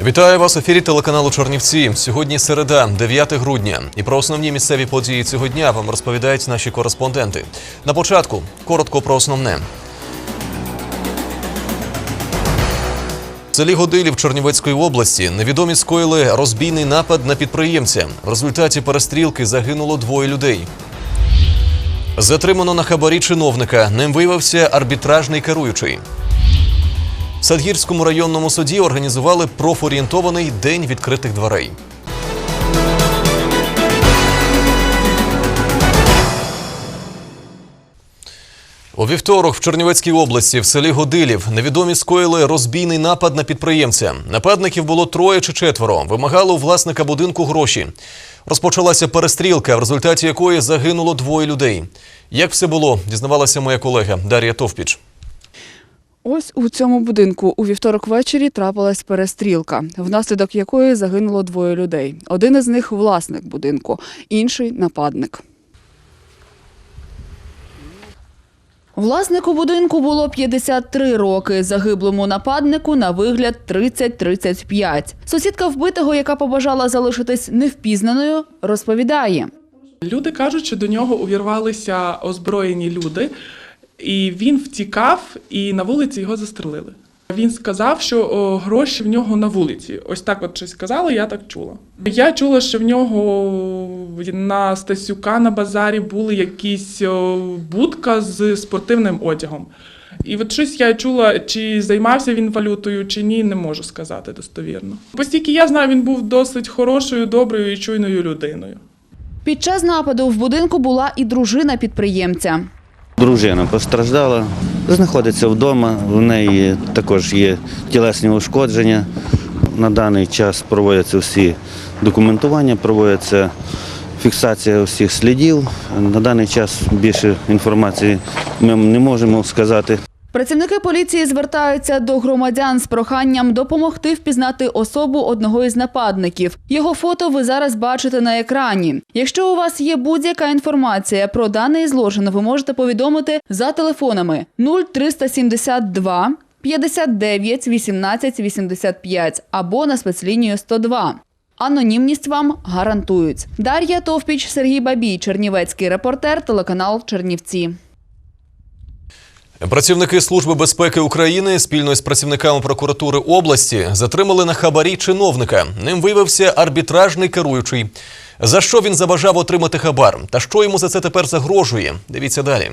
Вітаю вас в ефірі телеканалу Чорнівці. Сьогодні середа, 9 грудня. І про основні місцеві події цього дня вам розповідають наші кореспонденти. На початку коротко про основне. В селі Годилів Чернівецької області невідомі скоїли розбійний напад на підприємця. В результаті перестрілки загинуло двоє людей. Затримано на хабарі чиновника. Ним виявився арбітражний керуючий. Садгірському районному суді організували профорієнтований день відкритих дверей. У вівторок в Чернівецькій області в селі Годилів невідомі скоїли розбійний напад на підприємця. Нападників було троє чи четверо. Вимагали у власника будинку гроші. Розпочалася перестрілка, в результаті якої загинуло двоє людей. Як все було, дізнавалася моя колега Дар'я Товпіч. Ось у цьому будинку у вівторок ввечері трапилась перестрілка, внаслідок якої загинуло двоє людей. Один із них власник будинку, інший нападник. Власнику будинку було 53 роки, загиблому нападнику на вигляд 30-35. Сусідка вбитого, яка побажала залишитись невпізнаною, розповідає. Люди кажуть, що до нього увірвалися озброєні люди, і він втікав, і на вулиці його застрелили. Він сказав, що о, гроші в нього на вулиці. Ось так от щось сказали, я так чула. Я чула, що в нього на Стасюка на базарі були якісь о, будка з спортивним одягом. І от щось я чула, чи займався він валютою, чи ні, не можу сказати достовірно. Постільки я знаю, він був досить хорошою, доброю і чуйною людиною. Під час нападу в будинку була і дружина підприємця. Дружина постраждала, знаходиться вдома, в неї також є тілесні ушкодження. На даний час проводяться всі документування, проводяться фіксація всіх слідів. На даний час більше інформації ми не можемо сказати. Працівники поліції звертаються до громадян з проханням допомогти впізнати особу одного із нападників. Його фото ви зараз бачите на екрані. Якщо у вас є будь-яка інформація про даний злочин, ви можете повідомити за телефонами 0372 59 18 85 або на спецлінію 102. Анонімність вам гарантують. Дар'я Товпіч, Сергій Бабій, Чернівецький репортер, телеканал Чернівці. Працівники Служби безпеки України спільно з працівниками прокуратури області затримали на хабарі чиновника. Ним виявився арбітражний керуючий. За що він забажав отримати хабар? Та що йому за це тепер загрожує? Дивіться далі.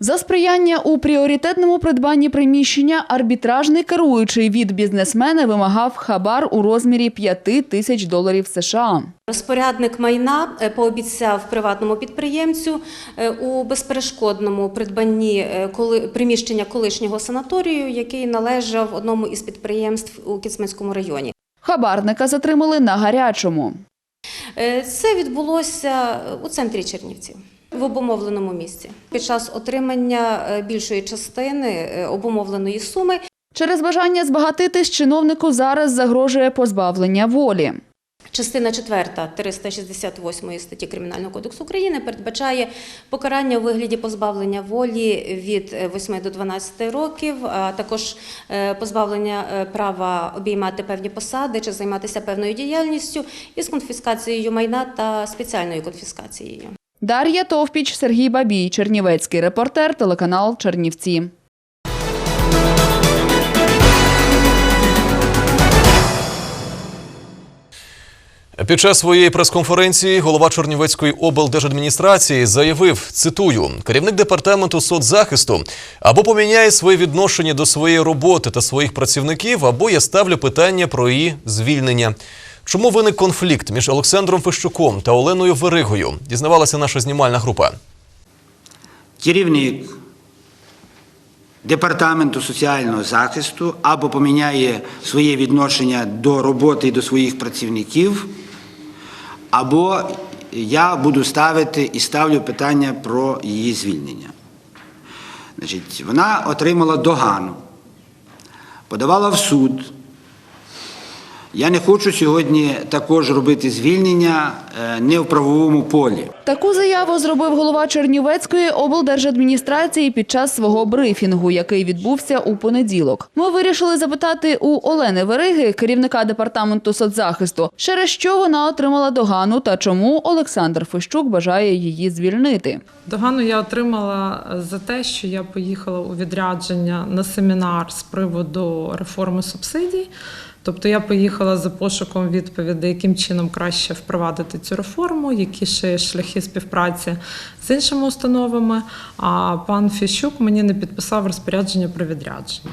За сприяння у пріоритетному придбанні приміщення арбітражний керуючий від бізнесмена вимагав хабар у розмірі 5 тисяч доларів США. Розпорядник майна е, пообіцяв приватному підприємцю е, у безперешкодному придбанні е, приміщення колишнього санаторію, який належав одному із підприємств у Кіцманському районі. Хабарника затримали на гарячому. Це відбулося у центрі Чернівців. В обумовленому місці під час отримання е, більшої частини е, обумовленої суми Через бажання збагатитись чиновнику зараз загрожує позбавлення волі. Частина 4 368 статті Кримінального кодексу України передбачає покарання у вигляді позбавлення волі від е, 8 до 12 років, а також е, позбавлення е, права обіймати певні посади чи займатися певною діяльністю із конфіскацією майна та спеціальною конфіскацією. Дар'я Товпіч, Сергій Бабій, Чернівецький репортер, телеканал Чернівці. Під час своєї прес-конференції голова Чернівецької облдержадміністрації заявив, цитую, керівник департаменту соцзахисту або поміняє своє відношення до своєї роботи та своїх працівників, або я ставлю питання про її звільнення. Чому виник конфлікт між Олександром Фещуком та Оленою Веригою? Дізнавалася наша знімальна група. керівник департаменту соціального захисту або поміняє своє відношення до роботи і до своїх працівників, або я буду ставити і ставлю питання про її звільнення. Значить, вона отримала догану, подавала в суд. Я не хочу сьогодні також робити звільнення е, не в правовому полі. Таку заяву зробив голова Чернівецької облдержадміністрації під час свого брифінгу, який відбувся у понеділок. Ми вирішили запитати у Олени Вериги, керівника департаменту соцзахисту, через що вона отримала догану та чому Олександр Фещук бажає її звільнити. Догану я отримала за те, що я поїхала у відрядження на семінар з приводу реформи субсидій. Тобто я поїхала за пошуком відповідей, яким чином краще впровадити цю реформу, які ще є шляхи співпраці з іншими установами. А пан Фіщук мені не підписав розпорядження про відрядження.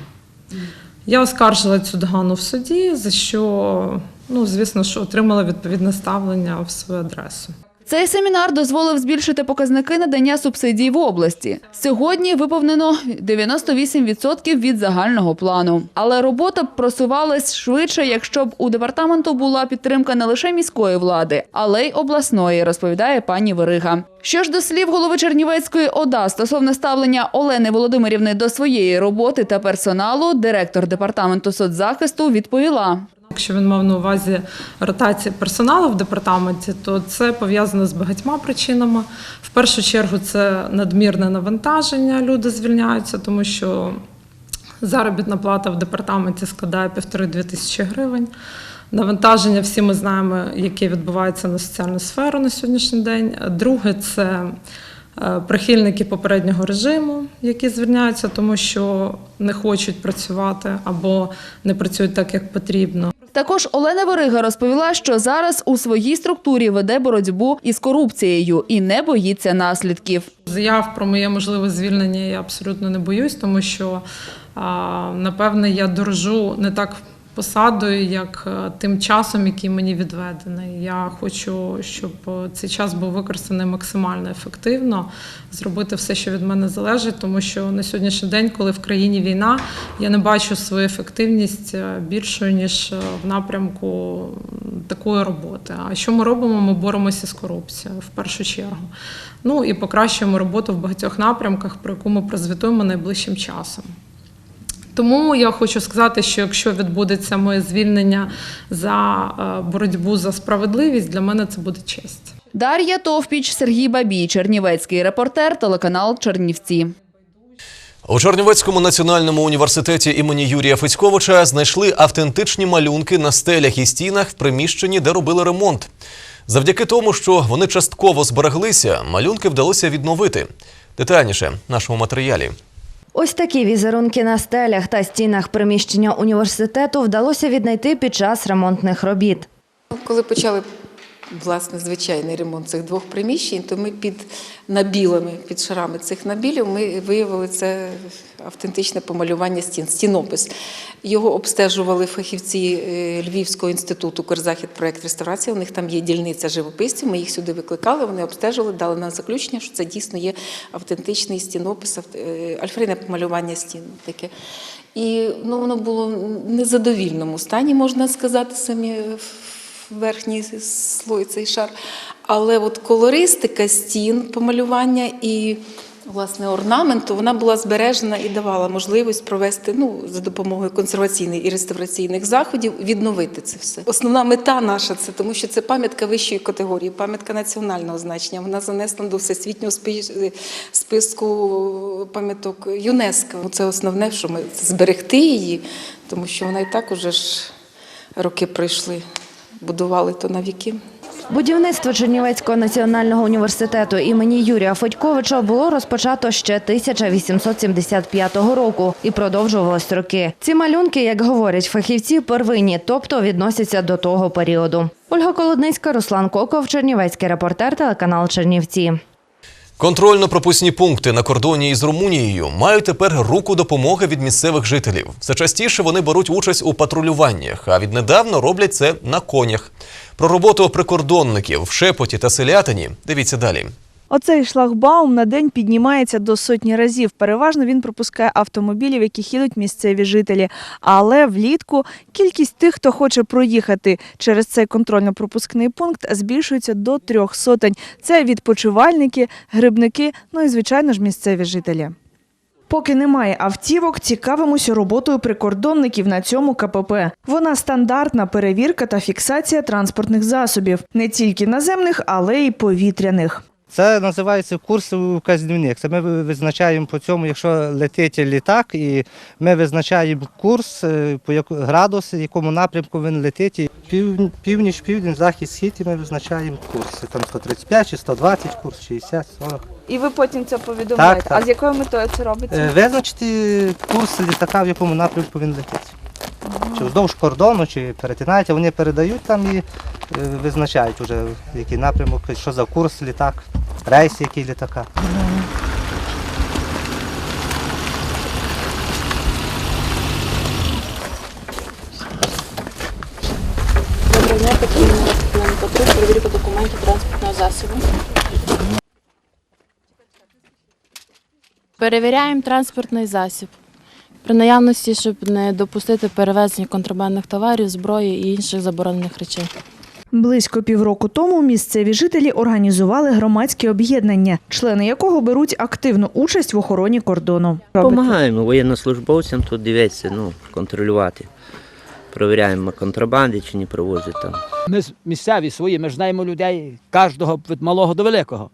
Я оскаржила цю догану в суді, за що, ну, звісно, що отримала відповідне ставлення в свою адресу. Цей семінар дозволив збільшити показники надання субсидій в області. Сьогодні виповнено 98% від загального плану. Але робота б просувалась швидше, якщо б у департаменту була підтримка не лише міської влади, але й обласної, розповідає пані Верига. Що ж до слів голови Чернівецької ОДА стосовно ставлення Олени Володимирівни до своєї роботи та персоналу, директор департаменту соцзахисту відповіла. Якщо він мав на увазі ротації персоналу в департаменті, то це пов'язано з багатьма причинами. В першу чергу це надмірне навантаження. Люди звільняються, тому що заробітна плата в департаменті складає півтори-дві тисячі гривень. Навантаження всі ми знаємо, яке відбувається на соціальну сферу на сьогоднішній день. Друге це е, прихильники попереднього режиму, які звільняються, тому що не хочуть працювати або не працюють так, як потрібно. Також Олена Верига розповіла, що зараз у своїй структурі веде боротьбу із корупцією і не боїться наслідків. Заяв про моє можливе звільнення я абсолютно не боюсь, тому що напевне я дорожу не так посадою, як е, тим часом, який мені відведений. Я хочу, щоб е, цей час був використаний максимально ефективно, зробити все, що від мене залежить, тому що на сьогоднішній день, коли в країні війна, я не бачу свою ефективність е, більшою ніж в напрямку такої роботи. А що ми робимо? Ми боремося з корупцією в першу чергу. Ну і покращуємо роботу в багатьох напрямках, про яку ми прозвітуємо найближчим часом. Тому я хочу сказати, що якщо відбудеться моє звільнення за е, боротьбу за справедливість, для мене це буде честь. Дар'я Товпіч, Сергій Бабій, Чернівецький репортер, телеканал Чернівці. У Чернівецькому національному університеті імені Юрія Федьковича знайшли автентичні малюнки на стелях і стінах в приміщенні, де робили ремонт. Завдяки тому, що вони частково збереглися, малюнки вдалося відновити. Детальніше в нашому матеріалі. Ось такі візерунки на стелях та стінах приміщення університету вдалося віднайти під час ремонтних робіт. Коли почали власне звичайний ремонт цих двох приміщень, то ми під набілами, під шарами цих набілів, ми виявили це автентичне помалювання стін, стінопис. Його обстежували фахівці е, Львівського інституту Корзахід проект реставрації. У них там є дільниця живописців. Ми їх сюди викликали. Вони обстежили, дали нам заключення, що це дійсно є автентичний стінопис, е, альфрейне помалювання стін. Таке. І ну, воно було в незадовільному стані, можна сказати, самі верхній слой цей шар. Але от колористика стін, помалювання і власне орнаменту, вона була збережена і давала можливість провести ну, за допомогою консерваційних і реставраційних заходів, відновити це все. Основна мета наша це тому, що це пам'ятка вищої категорії, пам'ятка національного значення. Вона занесена до всесвітнього списку пам'яток ЮНЕСКО. Це основне, що ми зберегти її, тому що вона і так уже ж роки пройшли, будували то на віки. Будівництво Чернівецького національного університету імені Юрія Федьковича було розпочато ще 1875 року і продовжувалось роки. Ці малюнки, як говорять фахівці, первинні, тобто відносяться до того періоду. Ольга Колодницька, Руслан Коков, Чернівецький репортер, телеканал Чернівці. Контрольно-пропускні пункти на кордоні із Румунією мають тепер руку допомоги від місцевих жителів. Все частіше вони беруть участь у патрулюваннях, а віднедавно роблять це на конях. Про роботу прикордонників в Шепоті та Селятині дивіться далі. Оцей шлагбаум на день піднімається до сотні разів. Переважно він пропускає автомобілів, яких їдуть місцеві жителі. Але влітку кількість тих, хто хоче проїхати через цей контрольно-пропускний пункт, збільшується до трьох сотень. Це відпочивальники, грибники, ну і звичайно ж місцеві жителі. Поки немає автівок, цікавимося роботою прикордонників на цьому КПП. Вона стандартна перевірка та фіксація транспортних засобів, не тільки наземних, але й повітряних. Це називається курс вказівник. Це ми визначаємо по цьому, якщо летить літак, і ми визначаємо курс, е, по градус, якому напрямку він летить. Пів, північ, південь, захід, схід, і ми визначаємо курси. Там 135 чи 120 курс, 60, 40. І ви потім це повідомляєте. Так, так. А з якою метою це робиться? Е, Визначити курс літака, в якому напрямку він летить. Чи вздовж кордону, чи перетинаєте, вони передають там і е, визначають уже, який напрямок, що за курс літак, рейс який літака. Доброго дня, потрібно патруль, перевірку документів транспортного засобу. Перевіряємо транспортний засіб. При наявності, щоб не допустити перевезення контрабандних товарів, зброї і інших заборонених речей. Близько півроку тому місцеві жителі організували громадське об'єднання, члени якого беруть активну участь в охороні кордону. Помагаємо воєннослужбовцям тут дивитися, ну, контролювати. Провіряємо контрабанди чи не провозять там. Ми місцеві свої, ми ж знаємо людей кожного від малого до великого.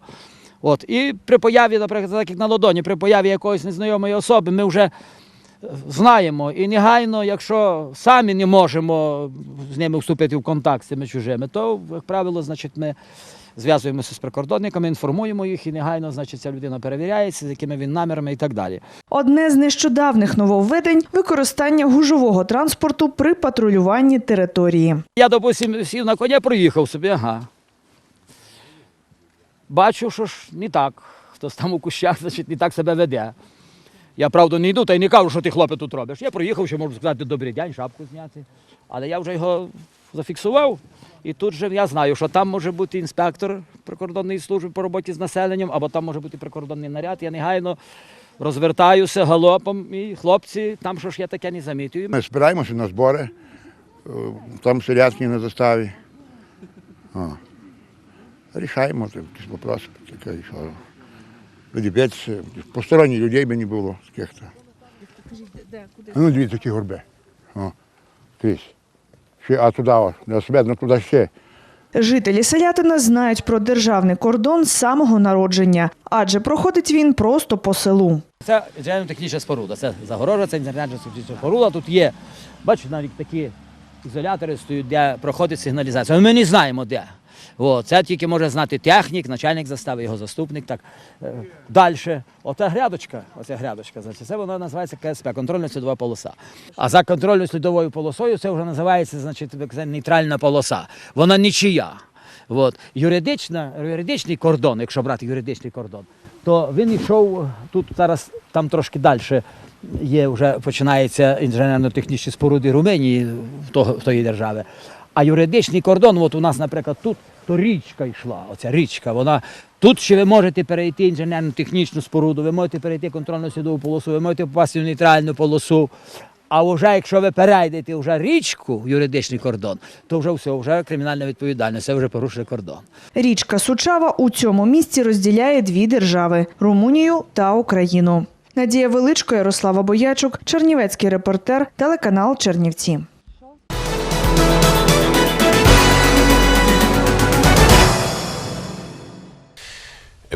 От. І при появі, наприклад, так як на ладоні, при появі якоїсь незнайомої особи, ми вже знаємо. І негайно, якщо самі не можемо з ними вступити в контакт з цими чужими, то, як правило, значить, ми зв'язуємося з прикордонниками, інформуємо їх, і негайно, значить, ця людина перевіряється, з якими він намірами і так далі. Одне з нещодавних нововведень використання гужового транспорту при патрулюванні території. Я, допустим, сів на коня, проїхав собі, ага. Бачу, що ж не так. Хтось там у кущах, значить, не так себе веде. Я, правда, не йду та й не кажу, що ти хлопець тут робиш. Я проїхав, ще можу сказати добрий день, шапку зняти. Але я вже його зафіксував. І тут же я знаю, що там може бути інспектор прикордонної служби по роботі з населенням, або там може бути прикордонний наряд. Я негайно розвертаюся галопом, і хлопці, там що ж я таке не замітую. Ми збираємося на збори, е, там селянські на заставі. О. Рішаємо якісь що люди б'ються, посторонніх людей би не було таких-то. Ну, дві такі горби. О, крізь. Ще, а туди, о, на видно, туди ще. Жителі Селятина знають про державний кордон з самого народження, адже проходить він просто по селу. Це інженерно-технічна споруда. Це загорожа, це інженерно-технічна споруда. Тут є, бачите, навіть такі ізолятори стоять, де проходить сигналізація. Ми не знаємо де. Це тільки може знати технік, начальник застави, його заступник. Е, Далі. Ота грядочка, оця грядочка, значить, це вона називається КСП, контрольно-слідова полоса. А за контрольно-слідовою полосою це вже називається нейтральна полоса. Вона нічия. Юридичний кордон, якщо брати юридичний кордон, то він йшов тут зараз, там трошки далі є, вже починається інженерно-технічні споруди Румунії, в тої держави. А юридичний кордон, от у нас, наприклад, тут то річка йшла, оця річка, вона тут ще ви можете перейти інженерно-технічну споруду, ви можете перейти контрольно-слідову полосу, ви можете попасти в нейтральну полосу. А вже якщо ви перейдете вже річку, юридичний кордон, то вже все, вже кримінальна відповідальність, це вже порушує кордон. Річка Сучава у цьому місці розділяє дві держави Румунію та Україну. Надія Величко, Ярослава Боячук, Чернівецький репортер, телеканал Чернівці.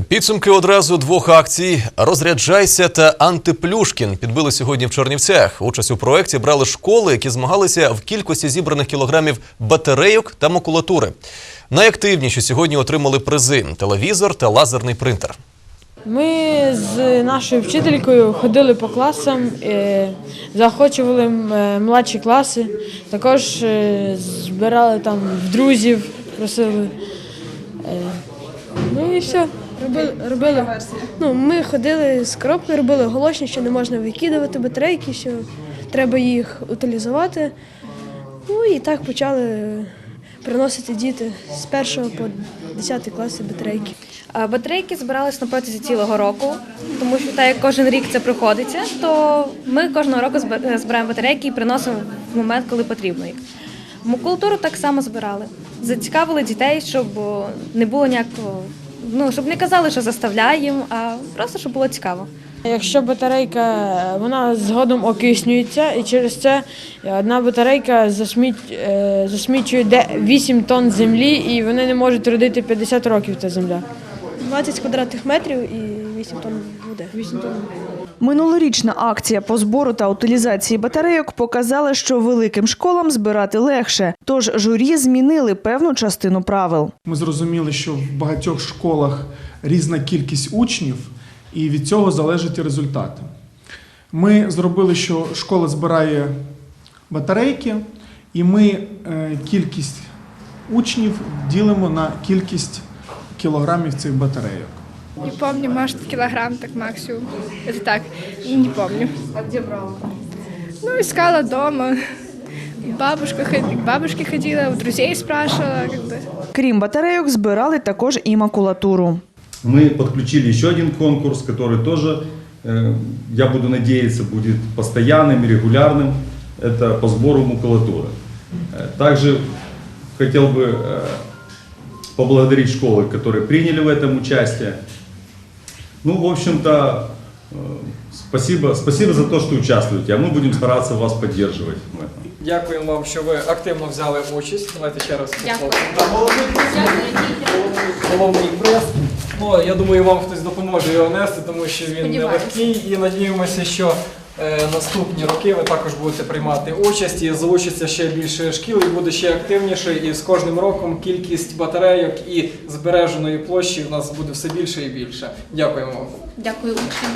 Підсумки одразу двох акцій Розряджайся та Антиплюшкін підбили сьогодні в Чернівцях. Участь у проєкті брали школи, які змагалися в кількості зібраних кілограмів батарейок та макулатури. Найактивніші сьогодні отримали призи телевізор та лазерний принтер. Ми з нашою вчителькою ходили по класам, е, заохочували е, младші класи, також е, збирали там друзів, просили. Ну і все. Робили, робили. Ну, ми ходили з коробкою, робили оголошення, що не можна викидувати батарейки, що треба їх утилізувати. Ну і так почали приносити діти з першого по 10 класи батарейки. Батарейки збирались на протязі цілого року, тому що так як кожен рік це приходиться, то ми кожного року зб- збираємо батарейки і приносимо в момент, коли потрібно їх. Макулатуру так само збирали. Зацікавили дітей, щоб не було ніякого, ну щоб не казали, що заставляємо, а просто щоб було цікаво. Якщо батарейка е, вона згодом окиснюється, і через це одна батарейка е, засмічує де 8 тонн землі, і вони не можуть родити 50 років та земля. 20 квадратних метрів і 8 тонн води. 8 тонн. Минулорічна акція по збору та утилізації батарейок показала, що великим школам збирати легше. Тож журі змінили певну частину правил. Ми зрозуміли, що в багатьох школах різна кількість учнів, і від цього залежать результати. Ми зробили, що школа збирає батарейки, і ми е, кількість учнів ділимо на кількість кілограмів цих батарейок. Не помню, может, килограмм так максимум. Это так, не помню. А де брала? Ну, искала дома. Бабушка, ход- к бабушке ходила, у друзей спрашивала, как бы. Крім батарейок, збирали також і макулатуру. Мы подключили еще один конкурс, который тоже, э, я буду надеяться, будет постоянным и регулярным. Это по сбору макулатуры. Э, Также хотел бы э, поблагодарить школы, которые приняли в этом участие. Ну, в общем-то, э, спасибо, спасибо за то, что участвуете, а мы будем стараться вас поддерживать в этом. Дякуємо вам, що ви активно взяли участь. Давайте ще раз Дякую. головний приз. Ну, я думаю, вам хтось допоможе його нести, тому що він Сподіваюся. нелегкий. І надіємося, що е, наступні роки ви також будете приймати участь і залучиться ще більше шкіл і буде ще активніше. І з кожним роком кількість батарейок і збереженої площі в нас буде все більше і більше. Дякуємо вам. Дякую учням.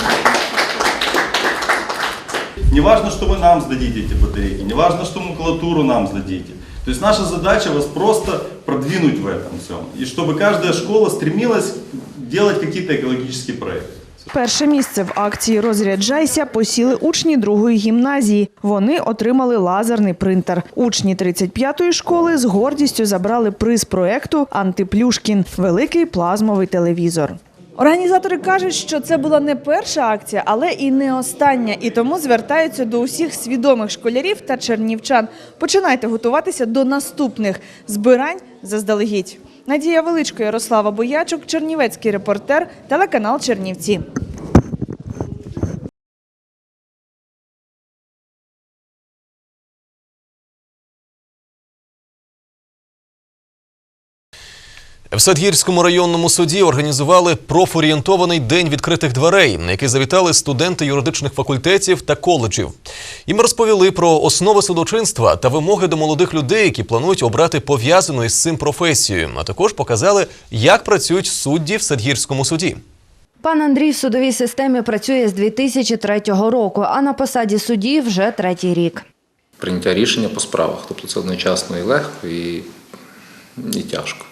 Не важно, что вы нам сдадите эти батарейки, не важно, что макулатуру нам сдадите. То есть наша задача вас просто продвинуть в этом всем. И чтобы каждая школа стремилась делать какие-то экологические проекты. Перше місце в акції Розряджайся посіли учні другої гімназії. Вони отримали лазерний принтер. Учні 35-ї школи з гордістю забрали приз проекту Антиплюшкін великий плазмовий телевізор. Організатори кажуть, що це була не перша акція, але і не остання, і тому звертаються до усіх свідомих школярів та чернівчан. Починайте готуватися до наступних збирань заздалегідь. Надія Величко, Ярослава Боячук, Чернівецький репортер, телеканал Чернівці. В Садгірському районному суді організували профорієнтований день відкритих дверей, на який завітали студенти юридичних факультетів та коледжів. Їм розповіли про основи судочинства та вимоги до молодих людей, які планують обрати пов'язану із цим професію. А також показали, як працюють судді в Садгірському суді. Пан Андрій в судовій системі працює з 2003 року, а на посаді судді вже третій рік. прийняття рішення по справах. Тобто це одночасно і легко, і, і тяжко.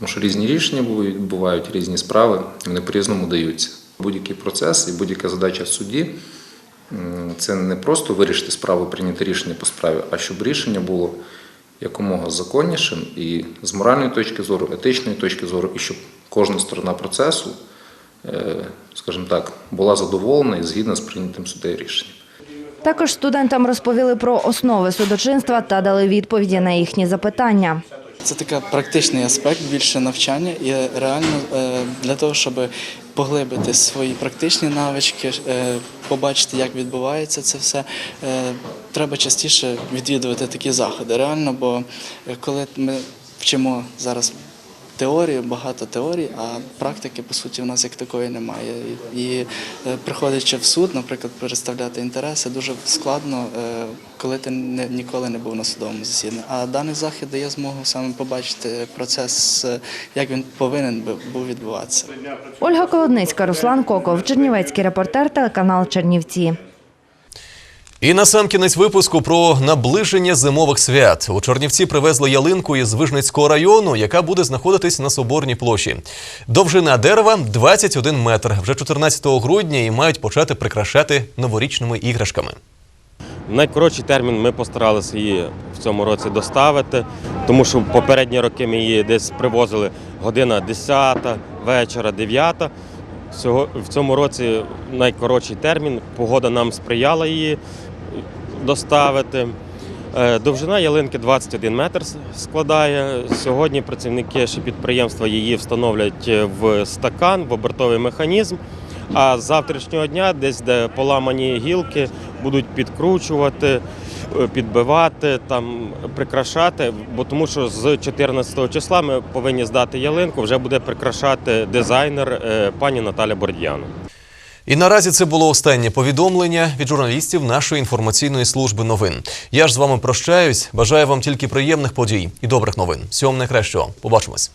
Тому що різні рішення бувають, різні справи, вони по-різному даються. Будь-який процес і будь-яка задача в суді це не просто вирішити справу, прийняти рішення по справі, а щоб рішення було якомога законнішим і з моральної точки зору, етичної точки зору, і щоб кожна сторона процесу, е, скажімо так, була задоволена і згідна з прийнятим суддею рішенням. Також студентам розповіли про основи судочинства та дали відповіді на їхні запитання. Це такий практичний аспект, більше навчання, і реально е, для того, щоб поглибити свої практичні навички, е, побачити, як відбувається це все, е, треба частіше відвідувати такі заходи. Реально, бо коли ми вчимо зараз теорію, багато теорій, а практики, по суті, в нас як такої немає. І, е, приходячи в суд, наприклад, представляти інтереси, дуже складно, е, коли ти не, ніколи не був на судовому засіданні. А даний захід дає змогу саме побачити процес, е, як він повинен був відбуватися. Ольга Колодницька, Руслан Коков, Чернівецький репортер, телеканал Чернівці. І на сам кінець випуску про наближення зимових свят. У Чорнівці привезли ялинку із Вижницького району, яка буде знаходитись на Соборній площі. Довжина дерева 21 метр. Вже 14 грудня і мають почати прикрашати новорічними іграшками. Найкоротший термін ми постаралися її в цьому році доставити, тому що попередні роки ми її десь привозили година 10 вечора, 9. Всього в цьому році найкоротший термін. Погода нам сприяла її доставити. Е, Довжина ялинки 21 метр складає. Сьогодні працівники ще підприємства її встановлять в стакан, в обертовий механізм. А з завтрашнього дня, десь де поламані гілки, будуть підкручувати, е, підбивати, там прикрашати. Бо тому, що з 14 числа ми повинні здати ялинку. Вже буде прикрашати дизайнер е, пані Наталя Бордіяна. І наразі це було останнє повідомлення від журналістів нашої інформаційної служби новин. Я ж з вами прощаюсь. Бажаю вам тільки приємних подій і добрих новин. Всього найкращого. Побачимось.